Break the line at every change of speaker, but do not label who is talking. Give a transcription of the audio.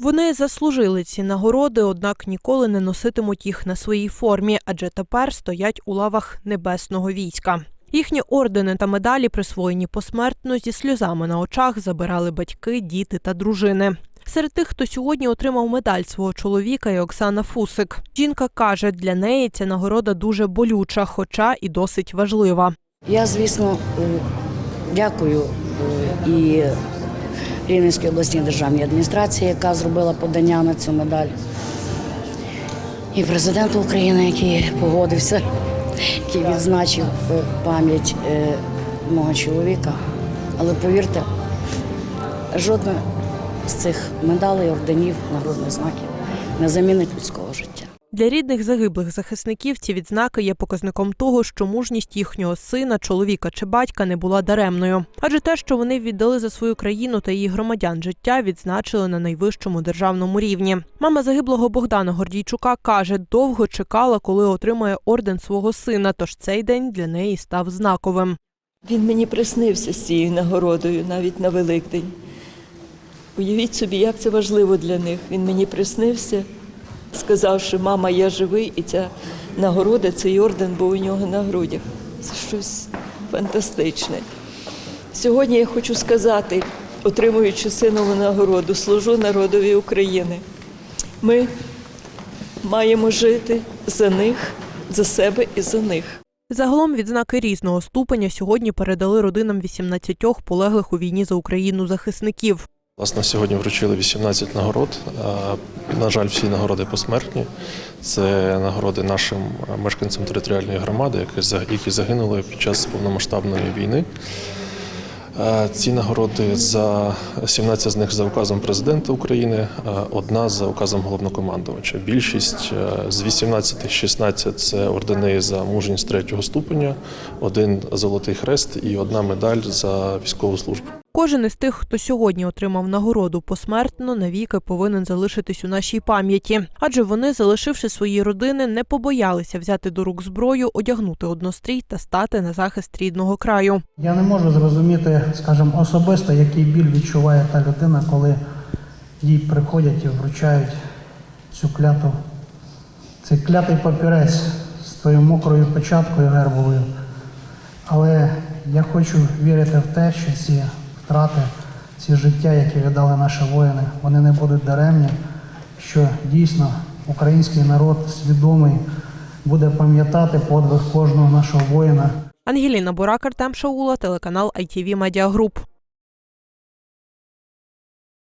Вони заслужили ці нагороди, однак ніколи не носитимуть їх на своїй формі, адже тепер стоять у лавах небесного війська. Їхні ордени та медалі, присвоєні посмертно, зі сльозами на очах забирали батьки, діти та дружини. Серед тих, хто сьогодні отримав медаль свого чоловіка, є Оксана Фусик. Жінка каже, для неї ця нагорода дуже болюча, хоча і досить важлива.
Я, звісно, дякую е, і Рівненській обласній державній адміністрації, яка зробила подання на цю медаль, і президенту України, який погодився, який відзначив е, пам'ять е, мого чоловіка. Але повірте, жодна з цих медалей, орденів, нагрудних знаків не замінить людського життя.
Для рідних загиблих захисників ці відзнаки є показником того, що мужність їхнього сина, чоловіка чи батька не була даремною. Адже те, що вони віддали за свою країну та її громадян життя, відзначили на найвищому державному рівні. Мама загиблого Богдана Гордійчука каже, довго чекала, коли отримає орден свого сина. Тож цей день для неї став знаковим.
Він мені приснився з цією нагородою навіть на Великдень. Уявіть собі, як це важливо для них. Він мені приснився, сказав, що мама, я живий, і ця нагорода, цей орден був у нього на грудях. Це щось фантастичне. Сьогодні я хочу сказати, отримуючи синову нагороду, служу народові України. Ми маємо жити за них, за себе і за них.
Загалом відзнаки різного ступеня сьогодні передали родинам 18 полеглих у війні за Україну захисників.
Власне, сьогодні вручили 18 нагород. На жаль, всі нагороди посмертні. Це нагороди нашим мешканцям територіальної громади, які загинули під час повномасштабної війни. Ці нагороди за 17 з них за указом президента України, одна за указом головнокомандувача. Більшість з 18 16 це ордени за мужність третього ступеня, один золотий хрест і одна медаль за військову службу.
Кожен із тих, хто сьогодні отримав нагороду посмертно, навіки повинен залишитись у нашій пам'яті, адже вони, залишивши свої родини, не побоялися взяти до рук зброю, одягнути однострій та стати на захист рідного краю.
Я не можу зрозуміти, скажімо, особисто, який біль відчуває та людина, коли їй приходять і вручають цю кляту, цей клятий папірець з твоєю мокрою печаткою гербовою. Але я хочу вірити в те, що ці втрати, ці життя, які віддали наші воїни, вони не будуть даремні, що дійсно український народ свідомий буде пам'ятати подвиг кожного нашого воїна.
Ангеліна Бурак, Артем Шаула, телеканал ITV Media Group.